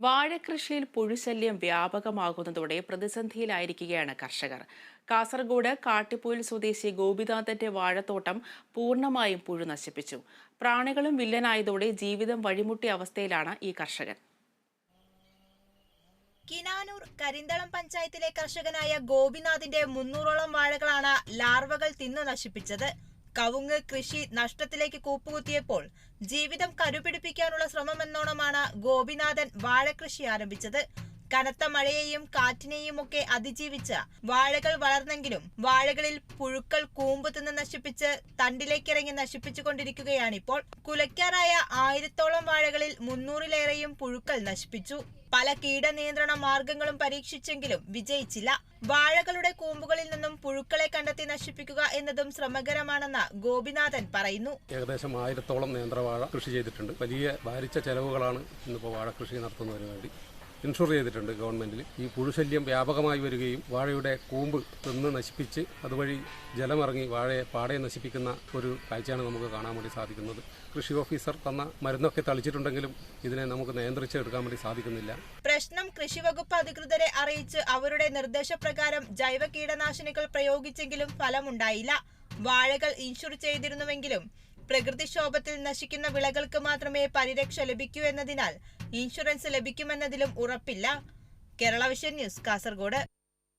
വാഴകൃഷിയിൽ പുഴുശല്യം വ്യാപകമാകുന്നതോടെ പ്രതിസന്ധിയിലായിരിക്കുകയാണ് കർഷകർ. കാസർഗോഡ് കാട്ടിപ്പൂയിൽ സ്വദേശി ഗോപിനാഥന്റെ വാഴത്തോട്ടം പൂർണമായും പുഴു നശിപ്പിച്ചു. പ്രാണികളും വില്ലനായതോടെ ജീവിതം വഴിമുട്ടിയ അവസ്ഥയിലാണ് ഈ കർഷകൻ. കിനാനൂർ കരിന്തളം പഞ്ചായത്തിലെ കർഷകനായ ഗോപിനാഥിന്റെ മുന്നൂറോളം വാഴകളാണ് ലാർവകൾ തിന്നു നശിപ്പിച്ചത്. കവുങ്ങ് കൃഷി നഷ്ടത്തിലേക്ക് കൂപ്പുകുത്തിയപ്പോൾ ജീവിതം കരുപിടിപ്പിക്കാനുള്ള ശ്രമമെന്നോണമാണ് ഗോപിനാഥൻ വാഴകൃഷി ആരംഭിച്ചത്. കനത്ത മഴയെയും കാറ്റിനെയും ഒക്കെ അതിജീവിച്ച് വാഴകൾ വളർന്നെങ്കിലും വാഴകളിൽ പുഴുക്കൾ കൂമ്പ് തിന്ന് നശിപ്പിച്ച് തണ്ടിലേക്കിറങ്ങി നശിപ്പിച്ചുകൊണ്ടിരിക്കുകയാണിപ്പോൾ കുലയ്ക്കാറായ ആയിരത്തോളം വാഴകളിൽ മുന്നൂറിലേറെയും പുഴുക്കൾ നശിപ്പിച്ചു. പല കീട നിയന്ത്രണ മാർഗങ്ങളും പരീക്ഷിച്ചെങ്കിലും വിജയിച്ചില്ല. വാഴകളുടെ കൂമ്പുകളിൽ നിന്നും പുഴുക്കളെ കണ്ടെത്തി നശിപ്പിക്കുക എന്നതും ശ്രമകരമാണെന്ന് ഗോപിനാഥൻ പറയുന്നു. ഏകദേശം ആയിരത്തോളം നേന്ത്രവാഴ കൃഷി ചെയ്തിട്ടുണ്ട്. വലിയ ഭാരിച്ച ചെലവുകളാണ് ഇന്നിപ്പോൾ വാഴ കൃഷി നടത്തുന്നതിന് വേണ്ടി ഇൻഷുർ ചെയ്തിട്ടുണ്ട് ഗവൺമെന്റിൽ ഈ പുഴുശല്യം വ്യാപകമായി വരികയും വാഴയുടെ കൂമ്പ് തിന്ന് നശിപ്പിച്ച് അതുവഴി ജലമിറങ്ങി വാഴയെ പാടെ നശിപ്പിക്കുന്ന ഒരു കാഴ്ചയാണ് നമുക്ക് കാണാൻ വേണ്ടി സാധിക്കുന്നത്. കൃഷി ഓഫീസർ തന്ന മരുന്നൊക്കെ തളിച്ചിട്ടുണ്ടെങ്കിലും ഇതിനെ നമുക്ക് നിയന്ത്രിച്ചെടുക്കാൻ വേണ്ടി സാധിക്കുന്നില്ല. പ്രശ്നം കൃഷി വകുപ്പ് അധികൃതരെ അറിയിച്ച് അവരുടെ നിർദ്ദേശപ്രകാരം ജൈവ കീടനാശിനികൾ പ്രയോഗിച്ചെങ്കിലും ഫലമുണ്ടായില്ല. വാഴകൾ ഇൻഷുർ ചെയ്തിരുന്നുവെങ്കിലും പ്രകൃതിക്ഷോഭത്തിൽ നശിക്കുന്ന വിളകൾക്ക് മാത്രമേ പരിരക്ഷ ലഭിക്കൂ എന്നതിനാൽ ഇൻഷുറൻസ് ലഭിക്കുമെന്നതിലും ഉറപ്പില്ല. Kerala vision news Kasaragod.